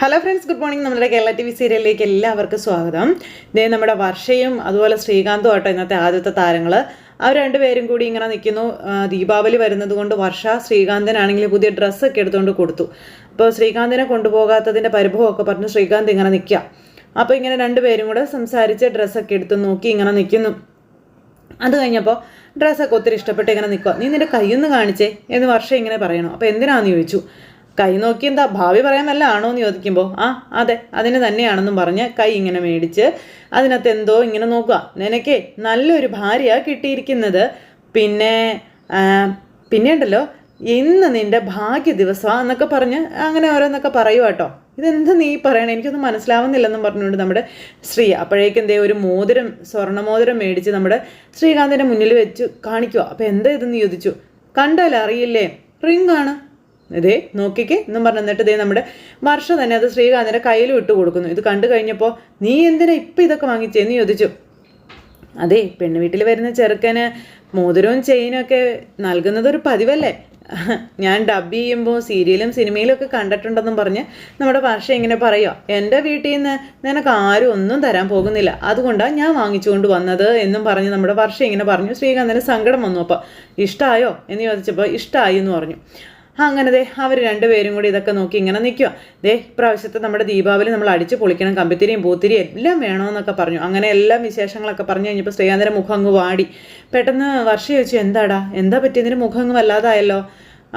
Hello friends good morning നമ്മുടെ Kerala T V സീരിയലിലേക്ക് എല്ലാവർക്കും സ്വാഗതം. ഇതേ നമ്മുടെ വർഷയും അതുപോലെ ശ്രീകാന്തും ആട്ടോ ഇന്നത്തെ ആദ്യത്തെ താരങ്ങൾ അവർ രണ്ടുപേരും കൂടി ഇങ്ങനെ നിൽക്കുന്നു. ദീപാവലി വരുന്നത് കൊണ്ട് വർഷ ശ്രീകാന്തനാണെങ്കിൽ പുതിയ ഡ്രസ്സൊക്കെ എടുത്തുകൊണ്ട് കൊടുത്തു. അപ്പോൾ ശ്രീകാന്തിനെ കൊണ്ടുപോകാത്തതിന്റെ പരിഭവമൊക്കെ പറഞ്ഞ് ശ്രീകാന്ത് ഇങ്ങനെ നിൽക്കുക അപ്പോൾ ഇങ്ങനെ രണ്ടുപേരും കൂടെ സംസാരിച്ച് ഡ്രസ്സൊക്കെ എടുത്ത് നോക്കി ഇങ്ങനെ നിൽക്കുന്നു. അത് കഴിഞ്ഞപ്പോൾ ഡ്രസ്സൊക്കെ ഒത്തിരി ഇഷ്ടപ്പെട്ട് ഇങ്ങനെ നിൽക്കുക നീ നിന്റെ കയ്യൊന്ന് കാണിച്ചേ എന്ന് വർഷം ഇങ്ങനെ പറയണം. അപ്പോൾ എന്തിനാണെന്ന് ചോദിച്ചു. കൈ നോക്കി എന്താ ഭാവി പറയാൻ വല്ല ആണോ എന്ന് ചോദിക്കുമ്പോൾ ആ അതെ അതിന് തന്നെയാണെന്നും പറഞ്ഞ് കൈ ഇങ്ങനെ മേടിച്ച് അതിനകത്ത് എന്തോ ഇങ്ങനെ നോക്കുക. നിനക്കേ നല്ലൊരു ഭാര്യ കിട്ടിയിരിക്കുന്നത്. പിന്നെ പിന്നെ ഉണ്ടല്ലോ ഇന്ന് നിന്റെ ഭാഗ്യ ദിവസമാണ് എന്നൊക്കെ പറഞ്ഞ് അങ്ങനെ ഓരോന്നൊക്കെ പറയുക കേട്ടോ ഇതെന്ത് നീ പറയണേ? എനിക്കൊന്നും മനസ്സിലാവുന്നില്ലെന്നും പറഞ്ഞുകൊണ്ട് നമ്മുടെ ശ്രീ അപ്പോഴേക്കും എന്തേ ഒരു മോതിരം സ്വർണമോതിരം മേടിച്ച് നമ്മുടെ ശ്രീകാന്തിന്റെ മുന്നിൽ വെച്ച് കാണിക്കുക അപ്പോൾ എന്താ ഇതെന്ന് ചോദിച്ചു. കണ്ടാലറിയില്ലേ? റിംഗ് ആണ് ഇതേ നോക്കിക്കേ. എന്നും പറഞ്ഞു എന്നിട്ട് ഇതേ നമ്മുടെ വർഷ തന്നെ അത് ശ്രീകാന്തിന്റെ കയ്യിൽ വിട്ടു കൊടുക്കുന്നു. ഇത് കണ്ടു കഴിഞ്ഞപ്പോൾ നീ എന്തിനാ ഇപ്പം ഇതൊക്കെ വാങ്ങിച്ചേന്ന് ചോദിച്ചു. അതെ പെണ്ണ് വീട്ടിൽ വരുന്ന ചെറുക്കന് മോതിരവും ചെയിനും ഒക്കെ നൽകുന്നത് ഒരു പതിവല്ലേ? ഞാൻ ഡബ് ചെയ്യുമ്പോൾ സീരിയലും സിനിമയിലും ഒക്കെ കണ്ടിട്ടുണ്ടെന്നും പറഞ്ഞ് നമ്മുടെ ഭാഷ ഇങ്ങനെ പറയുക എന്റെ വീട്ടിൽ നിന്ന് നിനക്ക് ആരും ഒന്നും തരാൻ പോകുന്നില്ല. അതുകൊണ്ടാണ് ഞാൻ വാങ്ങിച്ചുകൊണ്ട് വന്നത് എന്നും പറഞ്ഞ് നമ്മുടെ വർഷ ഇങ്ങനെ പറഞ്ഞു. ശ്രീകാന്തിന് സങ്കടം വന്നു. അപ്പോൾ ഇഷ്ടമായോ എന്ന് ചോദിച്ചപ്പോൾ ഇഷ്ടമായി എന്ന് പറഞ്ഞു. അങ്ങനെ ദേ അവർ രണ്ടുപേരും കൂടി ഇതൊക്കെ നോക്കി ഇങ്ങനെ നിൽക്കുക ദേ ഇപ്രാവശ്യത്തെ നമ്മുടെ ദീപാവലി നമ്മൾ അടിച്ചു പൊളിക്കണം കമ്പിത്തിരിയും പൂത്തിരിയും എല്ലാം വേണമെന്നൊക്കെ പറഞ്ഞു. അങ്ങനെ എല്ലാം വിശേഷങ്ങളൊക്കെ പറഞ്ഞു കഴിഞ്ഞപ്പോൾ ശ്രീകാന്തിന്റെ മുഖം അങ്ങ് വാടി. പെട്ടെന്ന് വർഷ ചോദിച്ചു എന്താടാ എന്താ പറ്റിയതിന്റെ മുഖം അങ്ങ് വല്ലാതായല്ലോ.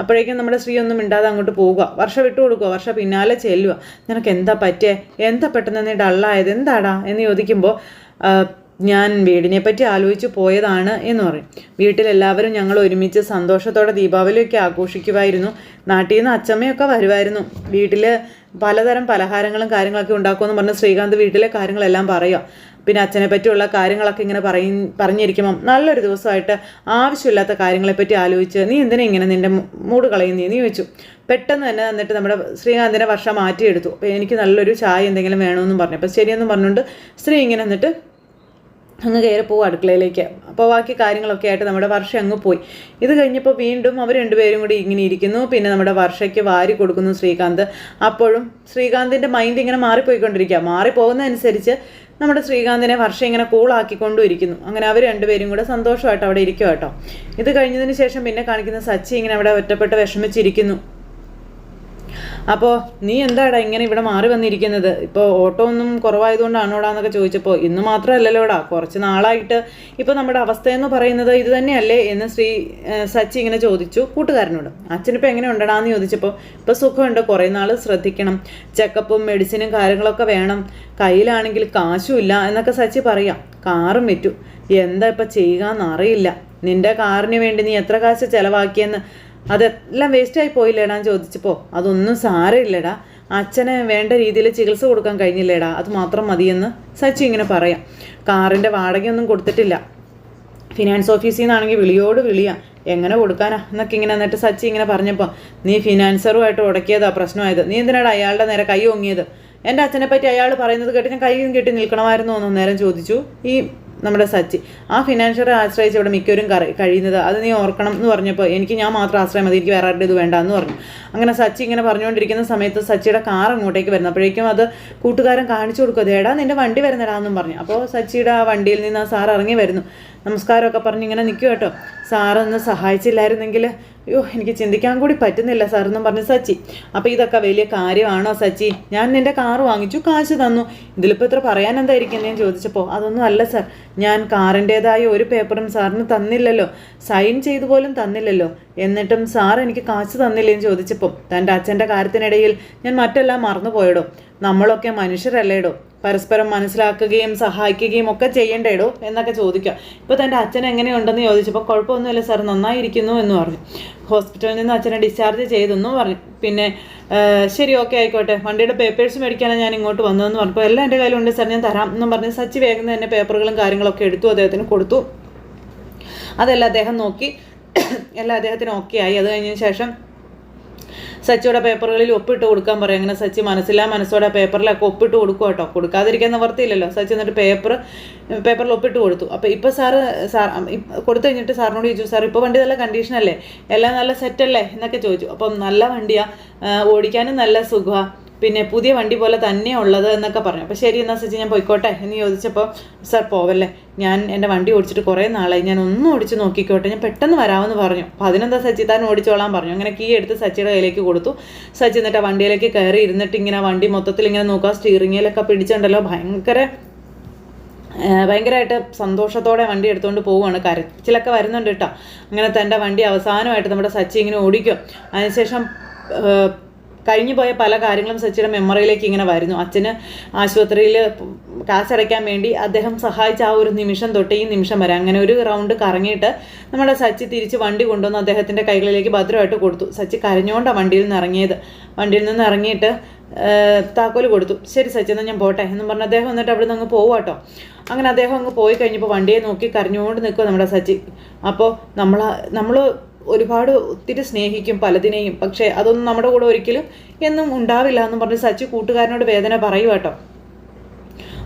അപ്പോഴേക്കും നമ്മുടെ സ്ത്രീ ഒന്നും മിണ്ടാതെ അങ്ങോട്ട് പോവുക. വർഷ വിട്ടു കൊടുക്കുക വർഷ പിന്നാലെ ചെല്ലുക. നിനക്ക് എന്താ പറ്റിയേ? എന്താ പെട്ടെന്ന് നീ ഡള്ളായത്? എന്താടാ? എന്ന് ചോദിക്കുമ്പോൾ ഞാൻ വീടിനെ പറ്റി ആലോചിച്ച് പോയതാണ് എന്ന് പറയും. വീട്ടിലെല്ലാവരും ഞങ്ങൾ ഒരുമിച്ച് സന്തോഷത്തോടെ ദീപാവലിയൊക്കെ ആഘോഷിക്കുമായിരുന്നു നാട്ടിൽ നിന്ന് അച്ചമ്മയൊക്കെ വരുമായിരുന്നു വീട്ടിൽ പലതരം പലഹാരങ്ങളും കാര്യങ്ങളൊക്കെ ഉണ്ടാക്കുമെന്ന് പറഞ്ഞ് ശ്രീകാന്ത് വീട്ടിലെ കാര്യങ്ങളെല്ലാം പറയുക പിന്നെ അച്ഛനെ പറ്റിയുള്ള കാര്യങ്ങളൊക്കെ ഇങ്ങനെ പറയും പറഞ്ഞിരിക്കുമ്പം നല്ലൊരു ദിവസമായിട്ട് ആവശ്യമില്ലാത്ത കാര്യങ്ങളെപ്പറ്റി ആലോചിച്ച് നീ എന്തിനാ ഇങ്ങനെ നിന്റെ മൂട് കളയുന്നേ? നീ ചോദിച്ചു. പെട്ടെന്ന് തന്നെ എന്നിട്ട് നമ്മുടെ ശ്രീകാന്തിനെ വർഷം മാറ്റിയെടുത്തു. അപ്പോൾ എനിക്ക് നല്ലൊരു ചായ എന്തെങ്കിലും വേണമെന്നും പറഞ്ഞു. അപ്പോൾ ശരിയെന്ന് പറഞ്ഞുകൊണ്ട് സ്ത്രീ ഇങ്ങനെ എന്നിട്ട് അങ്ങ് കയറി പോകും അടുക്കളയിലേക്ക്. അപ്പോൾ ബാക്കി കാര്യങ്ങളൊക്കെ ആയിട്ട് നമ്മുടെ വർഷ അങ്ങ് പോയി. ഇത് കഴിഞ്ഞപ്പോൾ വീണ്ടും അവർ രണ്ടുപേരും കൂടി ഇങ്ങനെ ഇരിക്കുന്നു. പിന്നെ നമ്മുടെ വർഷയ്ക്ക് വാരി കൊടുക്കുന്നു ശ്രീകാന്ത്. അപ്പോഴും ശ്രീകാന്തിന്റെ മൈൻഡ് ഇങ്ങനെ മാറിപ്പോയിക്കൊണ്ടിരിക്കുക മാറിപ്പോകുന്നതനുസരിച്ച് നമ്മുടെ ശ്രീകാന്തിനെ വർഷം ഇങ്ങനെ കൂളാക്കിക്കൊണ്ടും ഇരിക്കുന്നു. അങ്ങനെ അവർ രണ്ടുപേരും കൂടെ സന്തോഷമായിട്ട് അവിടെ ഇരിക്കും കേട്ടോ. ഇത് കഴിഞ്ഞതിന് ശേഷം പിന്നെ കാണിക്കുന്ന സച്ചി ഇങ്ങനെ അവിടെ ഒറ്റപ്പെട്ട് വിഷമിച്ചിരിക്കുന്നു. അപ്പോൾ നീ എന്താടാ ഇങ്ങനെ ഇവിടെ മാറി വന്നിരിക്കുന്നത്? ഇപ്പോൾ ഓട്ടോ ഒന്നും കുറവായതുകൊണ്ടാണോടാ എന്നൊക്കെ ചോദിച്ചപ്പോൾ ഇന്ന് മാത്രമല്ലല്ലോടാ കുറച്ച് നാളായിട്ട് ഇപ്പോൾ നമ്മുടെ അവസ്ഥയെന്ന് പറയുന്നത് ഇത് തന്നെയല്ലേ എന്ന് ശ്രീ സച്ചി ഇങ്ങനെ ചോദിച്ചു കൂട്ടുകാരനോട്. അച്ഛനിപ്പോൾ എങ്ങനെ ഉണ്ടടാന്ന് ചോദിച്ചപ്പോൾ ഇപ്പോൾ സുഖമുണ്ട്. കുറേ നാൾ ശ്രദ്ധിക്കണം. ചെക്കപ്പും മെഡിസിനും കാര്യങ്ങളൊക്കെ വേണം. കയ്യിലാണെങ്കിൽ കാശും ഇല്ല എന്നൊക്കെ സച്ചി പറയാം. കാറും വിറ്റു. എന്താ ഇപ്പം ചെയ്യുക എന്നറിയില്ല നിന്റെ കാറിന് വേണ്ടി നീ എത്ര കാശ് ചിലവാക്കിയെന്ന് അതെല്ലാം വേസ്റ്റായി പോയില്ലേടാ എന്ന് ചോദിച്ചപ്പോൾ അതൊന്നും സാരമില്ലടാ. അച്ഛന് വേണ്ട രീതിയിൽ ചികിത്സ കൊടുക്കാൻ കഴിഞ്ഞില്ലേടാ. അത് മാത്രം മതിയെന്ന് സച്ചി ഇങ്ങനെ പറയാം. കാറിന്റെ വാടകയൊന്നും കൊടുത്തിട്ടില്ല. ഫിനാൻസ് ഓഫീസിൽ നിന്നാണെങ്കിൽ വിളിയോട് വിളിയാ. എങ്ങനെ കൊടുക്കാനാ? എന്നൊക്കെ ഇങ്ങനെ എന്നിട്ട് സച്ചി ഇങ്ങനെ പറഞ്ഞപ്പോൾ നീ ഫിനാൻസറുമായിട്ട് ഉടക്കിയതാ പ്രശ്നമായത്. നീ എന്തിനാടാ അയാളുടെ നേരെ കൈ ഓങ്ങിയത്? എന്റെ അച്ഛനെ പറ്റി അയാൾ പറയുന്നത് കേട്ട് ഞാൻ കൈയും കെട്ടി നിൽക്കണമായിരുന്നു? എന്ന് നേരം ചോദിച്ചു. ഈ നമ്മുടെ സച്ചി. ആ ഫിനാൻഷ്യറെ ആശ്രയിച്ച് ഇവിടെ മിക്കവരും കഴിയുന്നത് അത് നീ ഓർക്കണം എന്ന് പറഞ്ഞപ്പോൾ എനിക്ക് ഞാൻ മാത്രം ആശ്രയം മതി എനിക്ക് വേറെ ആരുടെ ഇത് വേണ്ട എന്ന് പറഞ്ഞു. അങ്ങനെ സച്ചി ഇങ്ങനെ പറഞ്ഞുകൊണ്ടിരിക്കുന്ന സമയത്ത് സച്ചിയുടെ കാർ അങ്ങോട്ടേക്ക് വരുന്നു. അപ്പോഴേക്കും അത് കൂട്ടുകാരൻ കാണിച്ചു കൊടുക്കുക അതേടാ നിന്റെ വണ്ടി വരുന്നടാ എന്നും പറഞ്ഞു. അപ്പോൾ സച്ചിയുടെ ആ വണ്ടിയിൽ നിന്ന് ആ സാർ ഇറങ്ങി വരുന്നു. നമസ്കാരമൊക്കെ പറഞ്ഞ് ഇങ്ങനെ നിൽക്കും കേട്ടോ. സാറൊന്ന് സഹായിച്ചില്ലായിരുന്നെങ്കിൽ അയ്യോ എനിക്ക് ചിന്തിക്കാൻ കൂടി പറ്റുന്നില്ല സാർ എന്നും പറഞ്ഞു സച്ചി. അപ്പോൾ ഇതൊക്കെ വലിയ കാര്യമാണോ സച്ചി? ഞാൻ നിന്റെ കാർ വാങ്ങിച്ചു കാശ് തന്നു. ഇതിലിപ്പോൾ ഇത്ര പറയാൻ എന്തായിരിക്കും ഞാൻ ചോദിച്ചപ്പോൾ അതൊന്നും അല്ല സാർ ഞാൻ കാറിന്റേതായ ഒരു പേപ്പറും സാറിന് തന്നില്ലല്ലോ. സൈൻ ചെയ്തു പോലും തന്നില്ലല്ലോ. എന്നിട്ടും സാർ എനിക്ക് കാശ് തന്നില്ലേന്ന് ചോദിച്ചപ്പോൾ തന്റെ അച്ഛന്റെ കാര്യത്തിനിടയിൽ ഞാൻ മറ്റെല്ലാം മറന്നുപോയടോ. നമ്മളൊക്കെ മനുഷ്യരല്ലേടോ. പരസ്പരം മനസ്സിലാക്കുകയും സഹായിക്കുകയും ഒക്കെ ചെയ്യണ്ടേടോ എന്നൊക്കെ ചോദിക്കുക. ഇപ്പോൾ തന്റെ അച്ഛൻ എങ്ങനെയുണ്ടെന്ന് ചോദിച്ചപ്പോൾ കുഴപ്പമൊന്നുമില്ല സാർ നന്നായിരിക്കുന്നു എന്ന് പറഞ്ഞു. ഹോസ്പിറ്റലിൽ നിന്ന് അച്ഛനെ ഡിസ്ചാർജ് ചെയ്തെന്നും പറഞ്ഞു. പിന്നെ ശരി ഓക്കെ ആയിക്കോട്ടെ. വണ്ടിയുടെ പേപ്പേഴ്സ് മേടിക്കാനാണ് ഞാൻ ഇങ്ങോട്ട് വന്നതെന്ന് പറഞ്ഞപ്പോൾ എല്ലാം എന്റെ കയ്യിലുണ്ട് സാർ ഞാൻ തരാം എന്നും പറഞ്ഞ് സച്ചി വേഗം തന്നെ പേപ്പറുകളും കാര്യങ്ങളൊക്കെ എടുത്തു അദ്ദേഹത്തിന് കൊടുത്തു. അതെല്ലാം അദ്ദേഹം നോക്കി. എല്ലാം അദ്ദേഹത്തിന് ഓക്കെ ആയി. അത് കഴിഞ്ഞതിന് ശേഷം സച്ചിയുടെ പേപ്പറുകളിൽ ഒപ്പിട്ട് കൊടുക്കാൻ പറയും. അങ്ങനെ സച്ചി മനസ്സിലാ മനസ്സോടെ പേപ്പറിലൊക്കെ ഒപ്പിട്ട് കൊടുക്കും കേട്ടോ. കൊടുക്കാതിരിക്കാൻ നിവർത്തിയില്ലല്ലോ. സച്ചി എന്നിട്ട് പേപ്പർ പേപ്പറിൽ ഒപ്പിട്ട് കൊടുത്തു. അപ്പോൾ ഇപ്പോൾ സാറ് സാർ കൊടുത്തു കഴിഞ്ഞിട്ട് സാറിനോട് ചോദിച്ചു സാർ ഇപ്പോൾ വണ്ടി നല്ല കണ്ടീഷനല്ലേ എല്ലാം നല്ല സെറ്റല്ലേ എന്നൊക്കെ ചോദിച്ചു. അപ്പം നല്ല വണ്ടിയാണ് ഓടിക്കാനും നല്ല സുഖമാണ് പിന്നെ പുതിയ വണ്ടി പോലെ തന്നെ ഉള്ളത് എന്നൊക്കെ പറഞ്ഞു. അപ്പോൾ ശരി എന്നാൽ സച്ചി ഞാൻ പോയിക്കോട്ടെ എന്ന് ചോദിച്ചപ്പോൾ സാർ പോവല്ലേ? ഞാൻ എന്റെ വണ്ടി ഓടിച്ചിട്ട് കുറേ നാളായി. ഞാൻ ഒന്നും ഓടിച്ച് നോക്കിക്കോട്ടെ. ഞാൻ പെട്ടെന്ന് വരാമെന്ന് പറഞ്ഞു. അപ്പോൾ അതിനെന്താ സച്ചി? താൻ ഓടിച്ചോളാൻ പറഞ്ഞു. അങ്ങനെ കീ എടുത്ത് സച്ചിയുടെ കയ്യിലേക്ക് കൊടുത്തു. സച്ചി എന്നിട്ട് ആ വണ്ടിയിലേക്ക് കയറി ഇരുന്നിട്ട് ഇങ്ങനെ വണ്ടി മൊത്തത്തിൽ ഇങ്ങനെ നോക്കുക. സ്റ്റീറിങ്ങിലൊക്കെ പിടിച്ചിട്ടുണ്ടല്ലോ ഭയങ്കര ഭയങ്കരമായിട്ട് സന്തോഷത്തോടെ വണ്ടി എടുത്തുകൊണ്ട് പോവുകയാണ് കരച്ചിലൊക്കെ വരുന്നുണ്ട് കേട്ടോ. അങ്ങനെ തന്റെ വണ്ടി അവസാനമായിട്ട് നമ്മുടെ സച്ചി ഇങ്ങനെ ഓടിക്കും. അതിനുശേഷം കഴിഞ്ഞു പോയ പല കാര്യങ്ങളും സച്ചിയുടെ മെമ്മറിയിലേക്ക് ഇങ്ങനെ വരുന്നു. അച്ഛന് ആശുപത്രിയിൽ കാശടയ്ക്കാൻ വേണ്ടി അദ്ദേഹം സഹായിച്ച ആ ഒരു നിമിഷം തൊട്ട് ഈ നിമിഷം വരെ അങ്ങനെ ഒരു റൗണ്ട് കറങ്ങിയിട്ട് നമ്മുടെ സച്ചി തിരിച്ച് വണ്ടി കൊണ്ടുവന്ന് അദ്ദേഹത്തിന്റെ കൈകളിലേക്ക് ഭദ്രമായിട്ട് കൊടുത്തു. സച്ചി കരഞ്ഞുകൊണ്ടാണ് വണ്ടിയിൽ നിന്ന് ഇറങ്ങിയത്. വണ്ടിയിൽ നിന്ന് ഇറങ്ങിയിട്ട് താക്കോൽ കൊടുത്തു. ശരി സച്ചി എന്നാൽ ഞാൻ പോട്ടെ എന്നും പറഞ്ഞ് അദ്ദേഹം എന്നിട്ട് അവിടെ നിന്ന് അങ്ങ് പോവാട്ടോ അങ്ങനെ അദ്ദേഹം അങ്ങ് പോയി കഴിഞ്ഞപ്പോൾ വണ്ടിയെ നോക്കി കരഞ്ഞുകൊണ്ട് നിൽക്കുക നമ്മുടെ സച്ചി. അപ്പോൾ നമ്മൾ നമ്മൾ ഒരുപാട് ഒത്തിരി സ്നേഹിക്കും പലതിനെയും. പക്ഷേ അതൊന്നും നമ്മുടെ കൂടെ ഒരിക്കലും എന്നും ഉണ്ടാവില്ല എന്ന് പറഞ്ഞ് സച്ചി കൂട്ടുകാരനോട് വേദന പറയുക കേട്ടോ.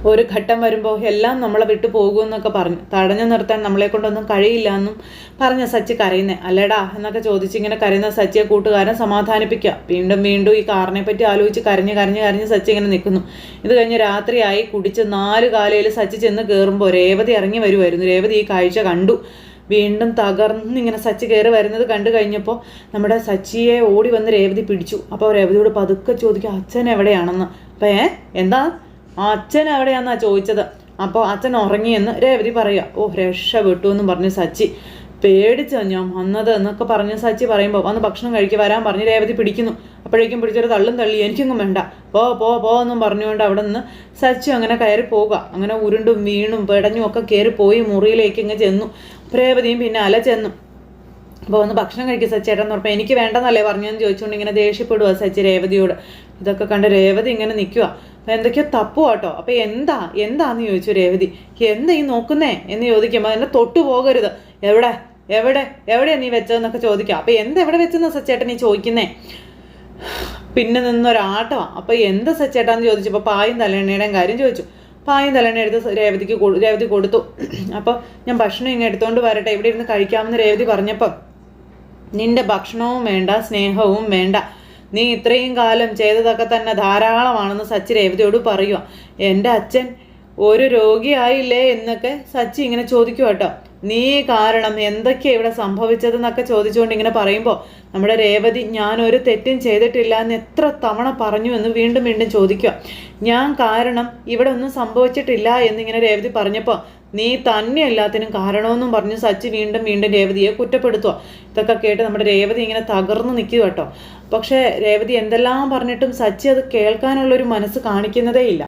ഒരു ഘട്ടം വരുമ്പോൾ എല്ലാം നമ്മളെ വിട്ടു പോകുമെന്നൊക്കെ പറഞ്ഞു. തടഞ്ഞു നിർത്താൻ നമ്മളെ കൊണ്ടൊന്നും കഴിയില്ല എന്നും പറഞ്ഞ സച്ചി കരയുന്നേ. അല്ലേടാ എന്നൊക്കെ ചോദിച്ച് ഇങ്ങനെ കരയുന്ന സച്ചിയെ കൂട്ടുകാരൻ സമാധാനിപ്പിക്കുക. വീണ്ടും വീണ്ടും ഈ കാറിനെ പറ്റി ആലോചിച്ച് കരഞ്ഞ് കരഞ്ഞ് കരഞ്ഞ് സച്ചി ഇങ്ങനെ നിൽക്കുന്നു. ഇത് കഴിഞ്ഞ് രാത്രിയായി കുടിച്ച് നാല് കാലയിൽ സച്ചി ചെന്ന് കയറുമ്പോൾ രേവതി ഇറങ്ങി വരുമായിരുന്നു രേവതി ഈ കാഴ്ച കണ്ടു. വീണ്ടും തകർന്നിങ്ങനെ സച്ചി കയറി വരുന്നത് കണ്ടു കഴിഞ്ഞപ്പോൾ നമ്മുടെ സച്ചിയെ ഓടി വന്ന് രേവതി പിടിച്ചു. അപ്പോൾ രേവതിയോട് പതുക്കെ ചോദിക്കും അച്ഛൻ എവിടെയാണെന്ന്? അപ്പം ഏ എന്താ? അച്ഛൻ എവിടെയാണെന്നാണ് ചോദിച്ചത്? അപ്പോൾ അച്ഛൻ ഉറങ്ങിയെന്ന് രേവതി പറയുക. ഓ രക്ഷപ്പെട്ടു എന്നും പറഞ്ഞു സച്ചി. പേടിച്ചോ ഞാൻ വന്നത് എന്നൊക്കെ പറഞ്ഞ് സച്ചി പറയുമ്പോൾ വന്ന് ഭക്ഷണം കഴിക്കുക വരാൻ പറഞ്ഞ് രേവതി പിടിക്കുന്നു. അപ്പോഴേക്കും പിടിച്ചൊരു തള്ളും തള്ളി എനിക്കൊന്നും വേണ്ട. പോ പോ പോ എന്നും പറഞ്ഞുകൊണ്ട് അവിടെ നിന്ന് സച്ചു അങ്ങനെ കയറി പോവുക. അങ്ങനെ ഉരുണ്ടും വീണും പെടഞ്ഞും ഒക്കെ കയറി പോയി മുറിയിലേക്ക് ഇങ്ങ് ചെന്നു. രേവതിയും പിന്നെ അല ചെന്നു. അപ്പോൾ ഒന്ന് ഭക്ഷണം കഴിക്കുക സച്ചേട്ടൻ എന്ന് പറഞ്ഞപ്പോൾ എനിക്ക് വേണ്ടെന്നല്ലേ പറഞ്ഞെന്ന് ചോദിച്ചുകൊണ്ട് ഇങ്ങനെ ദേഷ്യപ്പെടുക സച്ചി രേവതിയോട്. ഇതൊക്കെ കണ്ട് രേവതി ഇങ്ങനെ നിൽക്കുക അപ്പോൾ എന്തൊക്കെയോ തപ്പു കേട്ടോ. അപ്പോൾ എന്താ? എന്താന്ന് ചോദിച്ചു രേവതി. എന്താ ഈ നോക്കുന്നേ? എന്ന് ചോദിക്കുമ്പോൾ എന്നെ തൊട്ടു പോകരുത്. എവിടെ? എവിടെ? എവിടെയാണ് നീ വെച്ചതെന്നൊക്കെ ചോദിക്കുക അപ്പോൾ എന്ത് എവിടെ വെച്ചെന്ന് സച്ചേട്ടൻ നീ ചോദിക്കുന്നേ? പിന്നെ നിന്നൊരാട്ടമാണ് അപ്പോൾ എന്ത് സച്ചേട്ടാന്ന് ചോദിച്ചപ്പോൾ പായും തലണ്ണയുടെയും കാര്യം ചോദിച്ചു. പായും തലണ്ണ എടുത്ത് രേവതിക്ക് രേവതി കൊടുത്തു. അപ്പോൾ ഞാൻ ഭക്ഷണം ഇങ്ങനെ എടുത്തുകൊണ്ട് വരട്ടെ. ഇവിടെ ഇരുന്ന് കഴിക്കാമെന്ന് രേവതി പറഞ്ഞപ്പം നിന്റെ ഭക്ഷണവും വേണ്ട സ്നേഹവും വേണ്ട. നീ ഇത്രയും കാലം ചെയ്തതൊക്കെ തന്നെ ധാരാളമാണെന്ന് സച്ചി രേവതിയോട് പറയുക എന്റെ അച്ഛൻ ഒരു രോഗിയായില്ലേ എന്നൊക്കെ സച്ചി ഇങ്ങനെ ചോദിക്കുക കേട്ടോ നീ കാരണം എന്തൊക്കെയാണ് ഇവിടെ സംഭവിച്ചതെന്നൊക്കെ ചോദിച്ചുകൊണ്ട് ഇങ്ങനെ പറയുമ്പോൾ നമ്മുടെ രേവതി ഞാൻ ഒരു തെറ്റും ചെയ്തിട്ടില്ല എന്ന് എത്ര തവണ പറഞ്ഞു എന്ന് വീണ്ടും വീണ്ടും ചോദിക്കുക. ഞാൻ കാരണം ഇവിടെ ഒന്നും സംഭവിച്ചിട്ടില്ല എന്നിങ്ങനെ രേവതി പറഞ്ഞപ്പോൾ നീ തന്നെ എല്ലാത്തിനും കാരണമെന്നും പറഞ്ഞു സച്ചി വീണ്ടും വീണ്ടും രേവതിയെ കുറ്റപ്പെടുത്തുക. ഇതൊക്കെ കേട്ട് നമ്മുടെ രേവതി ഇങ്ങനെ തകർന്നു നിൽക്കുക കേട്ടോ. പക്ഷേ രേവതി എന്തെല്ലാം പറഞ്ഞിട്ടും സച്ചി അത് കേൾക്കാനുള്ളൊരു മനസ്സ് കാണിക്കുന്നതേ ഇല്ല.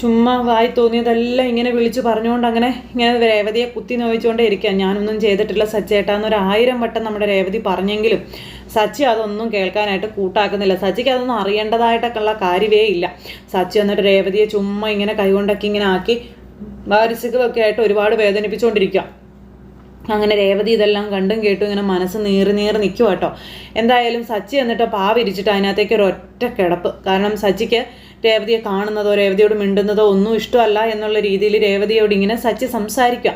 ചുമ്മാ വായി തോന്നിയതെല്ലാം ഇങ്ങനെ വിളിച്ചു പറഞ്ഞുകൊണ്ട് അങ്ങനെ ഇങ്ങനെ രേവതിയെ കുത്തി നോവിച്ചുകൊണ്ടേ ഇരിക്കുക ഞാനൊന്നും ചെയ്തിട്ടില്ല സച്ചേട്ടാ ഒരു ആയിരം വട്ടം നമ്മുടെ രേവതി പറഞ്ഞെങ്കിലും സച്ചി അതൊന്നും കേൾക്കാനായിട്ട് കൂട്ടാക്കുന്നില്ല. സച്ചിക്ക് അതൊന്നും അറിയേണ്ടതായിട്ടൊക്കെയുള്ള കാര്യമേ ഇല്ല. സച്ചി എന്നിട്ട് രേവതിയെ ചുമ്മാ ഇങ്ങനെ കൈകൊണ്ടൊക്കെ ഇങ്ങനെ ആക്കി വാരിസുകളൊക്കെ ആയിട്ട് ഒരുപാട് വേദനിപ്പിച്ചുകൊണ്ടിരിക്കുക അങ്ങനെ രേവതി ഇതെല്ലാം കണ്ടും കേട്ടും ഇങ്ങനെ മനസ്സ് നീറി നീറി നിൽക്കുക കേട്ടോ എന്തായാലും സച്ചി എന്നിട്ട് പാവിരിച്ചിട്ട് അതിനകത്തേക്ക് ഒരു ഒറ്റ കിടപ്പ്. കാരണം സച്ചിക്ക് രേവതിയെ കാണുന്നതോ രേവതിയോട് മിണ്ടുന്നതോ ഒന്നും ഇഷ്ടമല്ല എന്നുള്ള രീതിയിൽ രേവതിയോട് ഇങ്ങനെ സച്ചി സംസാരിക്കുക.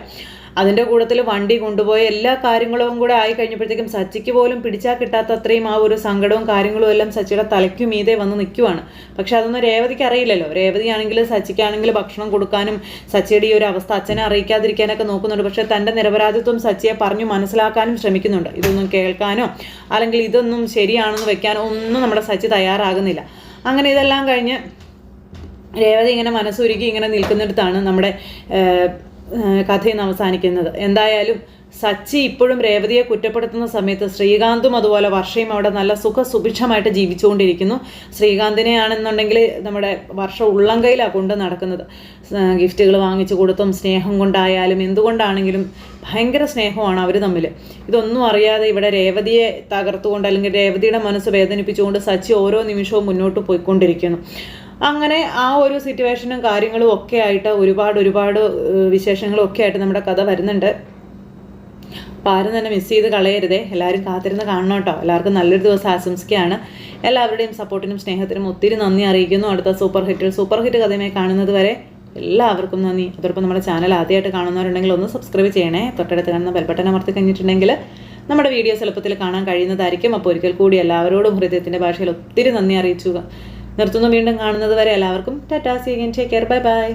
അതിന്റെ കൂട്ടത്തിൽ വണ്ടി കൊണ്ടുപോയ എല്ലാ കാര്യങ്ങളും കൂടെ ആയി കഴിഞ്ഞപ്പോഴത്തേക്കും സച്ചിക്ക് പോലും പിടിച്ചാൽ കിട്ടാത്ത അത്രയും ആ ഒരു സങ്കടവും കാര്യങ്ങളും എല്ലാം സച്ചിയുടെ തലയ്ക്കും മീതെ വന്ന് നിൽക്കുവാണ്. പക്ഷെ അതൊന്നും രേവതിക്ക് അറിയില്ലല്ലോ. രേവതിയാണെങ്കിൽ സച്ചിക്കാണെങ്കിൽ ഭക്ഷണം കൊടുക്കാനും സച്ചിയുടെ ഈ ഒരു അവസ്ഥ അച്ഛനെ അറിയിക്കാതിരിക്കാനൊക്കെ നോക്കുന്നുണ്ട്. പക്ഷെ തന്റെ നിരപരാധിത്വം സച്ചിയെ പറഞ്ഞു മനസ്സിലാക്കാനും ശ്രമിക്കുന്നുണ്ട്. ഇതൊന്നും കേൾക്കാനോ അല്ലെങ്കിൽ ഇതൊന്നും ശരിയാണെന്ന് വെക്കാനോ ഒന്നും നമ്മുടെ സച്ചി തയ്യാറാകുന്നില്ല. അങ്ങനെ ഇതെല്ലാം കഴിഞ്ഞ് രേവതി ഇങ്ങനെ മനസ്സൊരുക്കി ഇങ്ങനെ നിൽക്കുന്നിടത്താണ് നമ്മുടെ കഥയിൽ നിന്ന് അവസാനിക്കുന്നത്. എന്തായാലും സച്ചി ഇപ്പോഴും രേവതിയെ കുറ്റപ്പെടുത്തുന്ന സമയത്ത് ശ്രീകാന്തും അതുപോലെ വർഷയും അവിടെ നല്ല സുഖ സുഭിക്ഷമായിട്ട് ജീവിച്ചുകൊണ്ടിരിക്കുന്നു. ശ്രീകാന്തിനെയാണെന്നുണ്ടെങ്കിൽ നമ്മുടെ വർഷ ഉള്ളംകൈയിലാണ് കൊണ്ട് നടക്കുന്നത്. ഗിഫ്റ്റുകൾ വാങ്ങിച്ചു കൊടുത്തും സ്നേഹം കൊണ്ടായാലും എന്തുകൊണ്ടാണെങ്കിലും ഭയങ്കര സ്നേഹമാണ് അവർ തമ്മിൽ ഇതൊന്നും അറിയാതെ ഇവിടെ രേവതിയെ തകർത്തുകൊണ്ട് അല്ലെങ്കിൽ രേവതിയുടെ മനസ്സ് വേദനിപ്പിച്ചുകൊണ്ട് സച്ചി ഓരോ നിമിഷവും മുന്നോട്ട് പോയിക്കൊണ്ടിരിക്കുന്നു. അങ്ങനെ ആ ഒരു സിറ്റുവേഷനും കാര്യങ്ങളും ഒക്കെ ആയിട്ട് ഒരുപാട് ഒരുപാട് വിശേഷങ്ങളും ഒക്കെ ആയിട്ട് നമ്മുടെ കഥ വരുന്നുണ്ട്. അപ്പോൾ ആരും തന്നെ മിസ് ചെയ്ത് കളയരുതേ. എല്ലാവരും കാത്തിരുന്ന് കാണണം കേട്ടോ. എല്ലാവർക്കും നല്ലൊരു ദിവസം ആശംസിക്കുകയാണ്. എല്ലാവരുടെയും സപ്പോർട്ടിനും സ്നേഹത്തിനും ഒത്തിരി നന്ദി അറിയിക്കുന്നു. അടുത്ത സൂപ്പർ ഹിറ്റ് സൂപ്പർ ഹിറ്റ് കഥയുമായി കാണുന്നത് വരെ എല്ലാവർക്കും നന്ദി. അതോടൊപ്പം നമ്മുടെ ചാനൽ ആദ്യമായിട്ട് കാണുന്നവരുണ്ടെങ്കിൽ ഒന്ന് സബ്സ്ക്രൈബ് ചെയ്യണേ. തൊട്ടടുത്ത് കാണുന്ന ബെൽബട്ടൺ അമർത്തി കഴിഞ്ഞിട്ടുണ്ടെങ്കിൽ നമ്മുടെ വീഡിയോസ് എളുപ്പത്തിൽ കാണാൻ കഴിയുന്നതായിരിക്കും. അപ്പോൾ ഒരിക്കൽ കൂടി എല്ലാവരോടും ഹൃദയത്തിന്റെ ഭാഷയിൽ ഒത്തിരി നന്ദി അറിയിച്ചു. നിർത്തുന്നു. വീണ്ടും കാണുന്നത് വരെ എല്ലാവർക്കും Tata. See take care bye bye